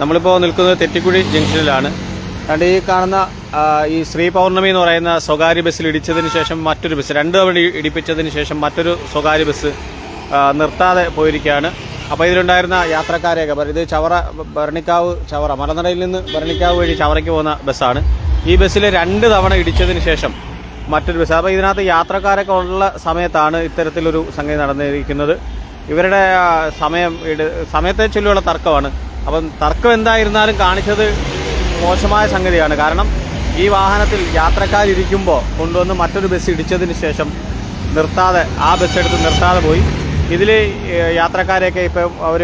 നമ്മളിപ്പോൾ നിൽക്കുന്നത് തെറ്റിക്കുഴി ജംഗ്ഷനിലാണ്. അതുകൊണ്ട് ഈ കാണുന്ന ഈ ശ്രീ പൗർണമി എന്ന് പറയുന്ന സ്വകാര്യ ബസ്സിൽ ഇടിച്ചതിന് ശേഷം മറ്റൊരു ബസ് രണ്ട് തവണ ഇടിപ്പിച്ചതിന് ശേഷം മറ്റൊരു സ്വകാര്യ ബസ് നിർത്താതെ പോയിരിക്കുകയാണ്. അപ്പോൾ ഇതിലുണ്ടായിരുന്ന യാത്രക്കാരെയൊക്കെ ഇത് ചവറ ഭരണിക്കാവ് ചവറ മലനടയിൽ നിന്ന് ഭരണിക്കാവ് വഴി ചവറയ്ക്ക് പോകുന്ന ബസ്സാണ്. ഈ ബസ്സിൽ രണ്ട് തവണ ഇടിച്ചതിന് ശേഷം മറ്റൊരു ബസ് അപ്പോൾ ഇതിനകത്ത് യാത്രക്കാരൊക്കെ ഉള്ള സമയത്താണ് ഇത്തരത്തിലൊരു സംഗതി നടന്നിരിക്കുന്നത്. ഇവരുടെ സമയം സമയത്തെ ചൊല്ലിയുള്ള തർക്കമാണ്. അപ്പം തർക്കം എന്തായിരുന്നാലും കാണിച്ചത് മോശമായ സംഗതിയാണ്. കാരണം ഈ വാഹനത്തിൽ യാത്രക്കാരിയ്ക്കുമ്പോൾ കൊണ്ടുവന്ന് മറ്റൊരു ബസ് ഇടിച്ചതിന് ശേഷം നിർത്താതെ ആ ബസ് എടുത്ത് നിർത്താതെ പോയി. ഇതിൽ യാത്രക്കാരെയൊക്കെ ഇപ്പം അവർ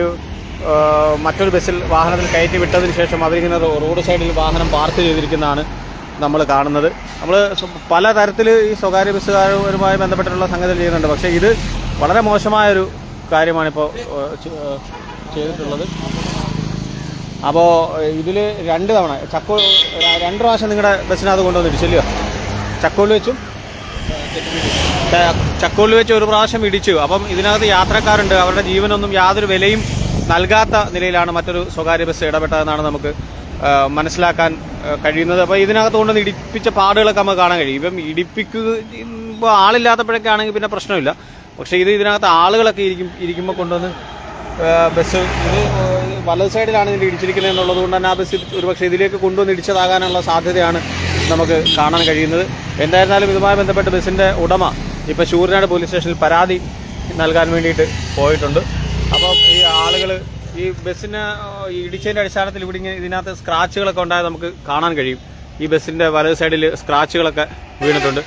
മറ്റൊരു ബസ്സിൽ വാഹനത്തിൽ കയറ്റി വിട്ടതിന് ശേഷം അവരിങ്ങനെ റോഡ് സൈഡിൽ വാഹനം പാർക്ക് ചെയ്തിരിക്കുന്നതാണ് നമ്മൾ കാണുന്നത്. നമ്മൾ പല തരത്തിൽ ഈ സ്വകാര്യ ബസ്സുകാരുമായി ബന്ധപ്പെട്ടിട്ടുള്ള സംഗതികൾ ചെയ്യുന്നുണ്ട്. പക്ഷേ ഇത് വളരെ മോശമായൊരു കാര്യമാണിപ്പോൾ ചെയ്തിട്ടുള്ളത്. അപ്പോൾ ഇതിൽ രണ്ട് തവണ. ചക്കോ രണ്ട് പ്രാവശ്യം നിങ്ങളുടെ ബസ്സിനകത്ത് കൊണ്ടുവന്ന് ഇടിച്ചല്ലോ ചക്കോളിൽ വെച്ചും ചക്കോളിൽ വെച്ച് ഒരു പ്രാവശ്യം ഇടിച്ചു. അപ്പം ഇതിനകത്ത് യാത്രക്കാരുണ്ട്. അവരുടെ ജീവനൊന്നും യാതൊരു വിലയും നൽകാത്ത നിലയിലാണ് മറ്റൊരു സ്വകാര്യ ബസ് ഇടപെട്ടതെന്നാണ് നമുക്ക് മനസ്സിലാക്കാൻ കഴിയുന്നത്. അപ്പോൾ ഇതിനകത്ത് കൊണ്ടുവന്ന് ഇടിപ്പിച്ച പാടുകളൊക്കെ നമുക്ക് കാണാൻ കഴിയും. ഇപ്പം ഇടിപ്പിക്കുക ഇപ്പോൾ ആളില്ലാത്തപ്പോഴൊക്കെ ആണെങ്കിൽ പിന്നെ പ്രശ്നമില്ല. പക്ഷേ ഇത് ഇതിനകത്ത് ആളുകളൊക്കെ ഇരിക്കും ഇരിക്കുമ്പോൾ കൊണ്ടുവന്ന് ബസ് ഇത് വലത് സൈഡിലാണ് ഇതിന്റെ ഇടിച്ചിരിക്കുന്നത് എന്നുള്ളത് കൊണ്ട് തന്നെ അത് ഒരുപക്ഷെ ഇതിലേക്ക് കൊണ്ടുവന്ന് ഇടിച്ചതാകാനുള്ള സാധ്യതയാണ് നമുക്ക് കാണാൻ കഴിയുന്നത്. എന്തായിരുന്നാലും ഇതുമായി ബന്ധപ്പെട്ട് ബസ്സിന്റെ ഉടമ ഇപ്പോൾ ശൂരനാട് പോലീസ് സ്റ്റേഷനിൽ പരാതി നൽകാൻ വേണ്ടിയിട്ട് പോയിട്ടുണ്ട്. അപ്പോൾ ഈ ആളുകൾ ഈ ബസ്സിന് ഇടിച്ചതിന്റെ അടിസ്ഥാനത്തിൽ ഇവിടെ ഇതിനകത്ത് സ്ക്രാച്ചുകളൊക്കെ ഉണ്ടായത് നമുക്ക് കാണാൻ കഴിയും. ഈ ബസ്സിന്റെ വലത് സൈഡിൽ സ്ക്രാച്ചുകളൊക്കെ വീണിട്ടുണ്ട്.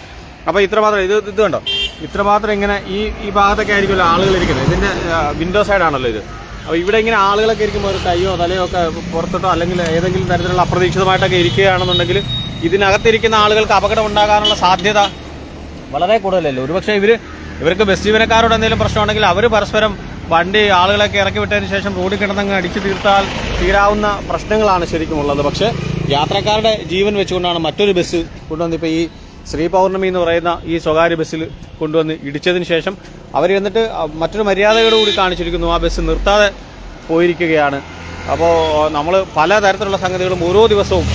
അപ്പോൾ ഇത്രമാത്രം ഇത് ഇത് കണ്ടോ? ഇത്രമാത്രം ഇങ്ങനെ ഈ ഈ ഭാഗത്തൊക്കെ ആയിരിക്കുമല്ലോ ആളുകൾ ഇരിക്കുന്നത്. ഇതിന്റെ വിൻഡോ സൈഡാണല്ലോ ഇത്. അപ്പോൾ ഇവിടെ ഇങ്ങനെ ആളുകളൊക്കെ ഇരിക്കുമ്പോൾ ഒരു കൈയോ തലയോ ഒക്കെ പുറത്തോട്ടോ അല്ലെങ്കിൽ ഏതെങ്കിലും തരത്തിലുള്ള അപ്രതീക്ഷിതമായിട്ടൊക്കെ ഇരിക്കുകയാണെന്നുണ്ടെങ്കിൽ ഇതിനകത്തിരിക്കുന്ന ആളുകൾക്ക് അപകടം ഉണ്ടാകാനുള്ള സാധ്യത വളരെ കൂടുതലല്ലേ? ഒരുപക്ഷെ ഇവർ ഇവർക്ക് ബസ് ജീവനക്കാരോട് എന്തെങ്കിലും പ്രശ്നമുണ്ടെങ്കിൽ അവർ പരസ്പരം വണ്ടി ആളുകളൊക്കെ ഇറക്കി വിട്ടതിന് ശേഷം റോഡിൽ കിടന്നങ്ങ് അടിച്ചു തീർത്താൽ തീരാവുന്ന പ്രശ്നങ്ങളാണ് ശരിക്കും ഉള്ളത്. പക്ഷേ യാത്രക്കാരുടെ ജീവൻ വെച്ചുകൊണ്ടാണ് മറ്റൊരു ബസ് കൊണ്ടുവന്നിപ്പോൾ ഈ ശ്രീ പൗർണമി എന്ന് പറയുന്ന ഈ സ്വകാര്യ ബസ്സിൽ കൊണ്ടുവന്ന് ഇടിച്ചതിന് ശേഷം അവർ എന്നിട്ട് മറ്റൊരു മര്യാദയോടുകൂടി കാണിച്ചിരിക്കുന്നു. ആ ബസ് നിർത്താതെ പോയിരിക്കുകയാണ്. അപ്പോൾ നമ്മൾ പല തരത്തിലുള്ള സംഗതികളും ഓരോ ദിവസവും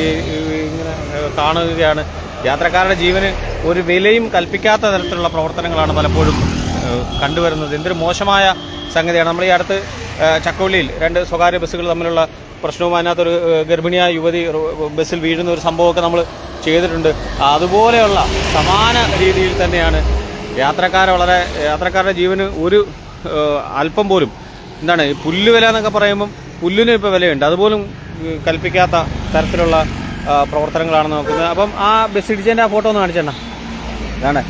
ഈ ഇങ്ങനെ കാണുകയാണ്. യാത്രക്കാരുടെ ജീവന് ഒരു വിലയും കൽപ്പിക്കാത്ത തരത്തിലുള്ള പ്രവർത്തനങ്ങളാണ് പലപ്പോഴും കണ്ടുവരുന്നത്. എന്തൊരു മോശമായ സംഗതിയാണ്. നമ്മൾ ഈ അടുത്ത് ചക്കവള്ളിയിൽ രണ്ട് സ്വകാര്യ ബസ്സുകൾ തമ്മിലുള്ള പ്രശ്നവും അതിനകത്തൊരു ഗർഭിണിയായ യുവതി ബസ്സിൽ വീഴുന്ന ഒരു സംഭവമൊക്കെ നമ്മൾ ചെയ്തിട്ടുണ്ട്. അതുപോലെയുള്ള സമാന രീതിയിൽ തന്നെയാണ് യാത്രക്കാരെ വളരെ യാത്രക്കാരുടെ ജീവന് ഒരു അല്പം പോലും എന്താണ് പുല്ല് വില എന്നൊക്കെ പറയുമ്പം പുല്ലിന് ഇപ്പോൾ വിലയുണ്ട്. അതുപോലും കൽപ്പിക്കാത്ത തരത്തിലുള്ള പ്രവർത്തനങ്ങളാണ് നോക്കുന്നത്. അപ്പം ആ ബസ് ഇടിച്ചതിന്റെ ആ ഫോട്ടോ ഒന്ന് കാണിച്ചേണ്ട ഇതാണ്.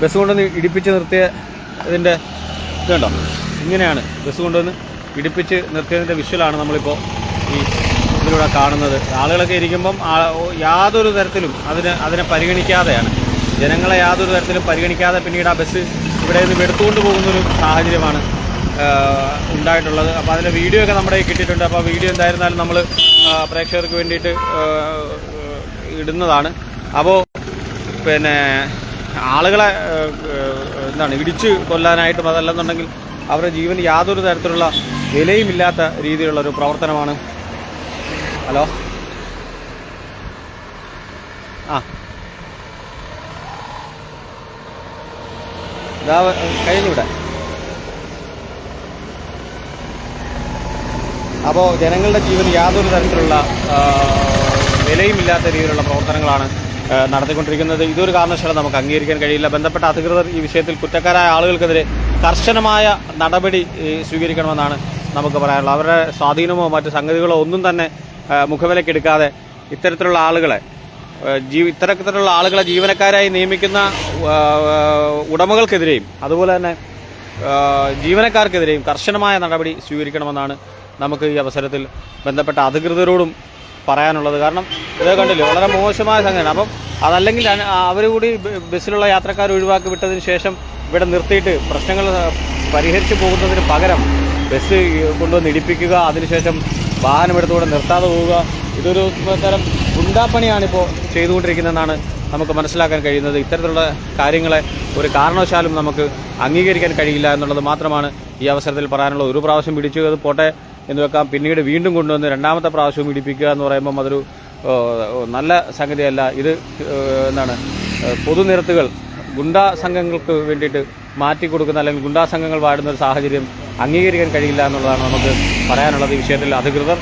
ബസ് കൊണ്ടുവന്ന് ഇടിപ്പിച്ച് നിർത്തിയ ഇതിന്റെ ഇതുണ്ടോ ഇങ്ങനെയാണ് ബസ് കൊണ്ടുവന്ന് ഇടിപ്പിച്ച് നിർത്തിയതിന്റെ വിഷ്വലാണ് നമ്മളിപ്പോൾ ഈ ഇതിലൂടെ കാണുന്നത്. ആളുകളൊക്കെ ഇരിക്കുമ്പം യാതൊരു തരത്തിലും അതിന് അതിനെ പരിഗണിക്കാതെയാണ്. ജനങ്ങളെ യാതൊരു തരത്തിലും പരിഗണിക്കാതെ പിന്നീട് ആ ബസ് ഇവിടെ നിന്ന് എടുത്തുകൊണ്ട് പോകുന്നൊരു സാഹചര്യമാണ് ഉണ്ടായിട്ടുള്ളത്. അപ്പോൾ അതിന്റെ വീഡിയോ ഒക്കെ നമ്മുടെ കിട്ടിയിട്ടുണ്ട്. അപ്പോൾ വീഡിയോ എന്തായിരുന്നാലും നമ്മൾ പ്രേക്ഷകർക്ക് വേണ്ടിയിട്ട് ഇടുന്നതാണ്. അപ്പോൾ പിന്നെ ആളുകളെ എന്താണ് ഇടിച്ച് കൊല്ലാനായിട്ടും അതല്ലെന്നുണ്ടെങ്കിൽ അവരുടെ ജീവന് യാതൊരു തരത്തിലുള്ള വിലയുമില്ലാത്ത രീതിയിലുള്ള ഒരു പ്രവർത്തനമാണ് ഹലോ? ആ. ഇതാ കഴിഞ്ഞൂടെ അപ്പോൾ ജനങ്ങളുടെ ജീവന് യാതൊരു തരത്തിലുള്ള വിലയുമില്ലാത്ത രീതിയിലുള്ള പ്രവർത്തനങ്ങളാണ് നടത്തിക്കൊണ്ടിരിക്കുന്നത്. ഇതൊരു കാരണവശാലും നമുക്ക് അംഗീകരിക്കാൻ കഴിയില്ല. ബന്ധപ്പെട്ട അധികൃതർ ഈ വിഷയത്തിൽ കുറ്റക്കാരായ ആളുകൾക്കെതിരെ കർശനമായ നടപടി സ്വീകരിക്കണമെന്നാണ് നമുക്ക് പറയാനുള്ളത്. അവരുടെ സ്വാധീനമോ മറ്റ് സംഗതികളോ ഒന്നും തന്നെ മുഖവിലക്കെടുക്കാതെ ഇത്തരത്തിലുള്ള ആളുകളെ ജീ ഇത്തരത്തിലുള്ള ആളുകളെ ജീവനക്കാരായി നിയമിക്കുന്ന ഉടമകൾക്കെതിരെയും അതുപോലെ തന്നെ ജീവനക്കാർക്കെതിരെയും കർശനമായ നടപടി സ്വീകരിക്കണമെന്നാണ് നമുക്ക് ഈ അവസരത്തിൽ ബന്ധപ്പെട്ട അധികൃതരോടും പറയാനുള്ളത്. കാരണം ഇത് കണ്ടില്ലേ വളരെ മോശമായ സംഗതിയാണ്. അപ്പം അതല്ലെങ്കിൽ അവർ കൂടി ബസ്സിലുള്ള യാത്രക്കാർ ഒഴിവാക്കി വിട്ടതിന് ശേഷം ഇവിടെ നിർത്തിയിട്ട് പ്രശ്നങ്ങൾ പരിഹരിച്ചു പോകുന്നതിന് പകരം ബസ് കൊണ്ടുവന്ന് ഇടിപ്പിക്കുക അതിനുശേഷം വാഹനം എടുത്തുകൂടെ നിർത്താതെ പോവുക. ഇതൊരു തരം ഗുണ്ടാപ്പണിയാണിപ്പോൾ ചെയ്തുകൊണ്ടിരിക്കുന്നതെന്നാണ് നമുക്ക് മനസ്സിലാക്കാൻ കഴിയുന്നത്. ഇത്തരത്തിലുള്ള കാര്യങ്ങളെ ഒരു കാരണവശാലും നമുക്ക് അംഗീകരിക്കാൻ കഴിയില്ല എന്നുള്ളത് മാത്രമാണ് ഈ അവസരത്തിൽ പറയാനുള്ളത് ഒരു പ്രാവശ്യം പിടിച്ചു അത് പോട്ടെ എന്ന് വെക്കാം. പിന്നീട് വീണ്ടും കൊണ്ടുവന്ന് രണ്ടാമത്തെ പ്രാവശ്യവും പിടിപ്പിക്കുക എന്ന് പറയുമ്പം അതൊരു നല്ല സംഗതിയല്ല. ഇത് എന്താണ് പൊതുനിരത്തുകൾ ഗുണ്ടാ സംഘങ്ങൾക്ക് വേണ്ടിയിട്ട് മാറ്റി കൊടുക്കുന്ന അല്ലെങ്കിൽ ഗുണ്ടാ സംഘങ്ങൾ വാടുന്ന ഒരു സാഹചര്യം അംഗീകരിക്കാൻ കഴിയില്ല എന്നുള്ളതാണ് നമുക്ക് പറയാനുള്ളത്. ഈ വിഷയത്തിൽ അധികൃതർ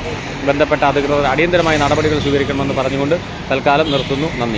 ബന്ധപ്പെട്ട അധികൃതർ അടിയന്തരമായ നടപടികൾ സ്വീകരിക്കണമെന്ന് പറഞ്ഞുകൊണ്ട് തൽക്കാലം നിർത്തുന്നു. നന്ദി.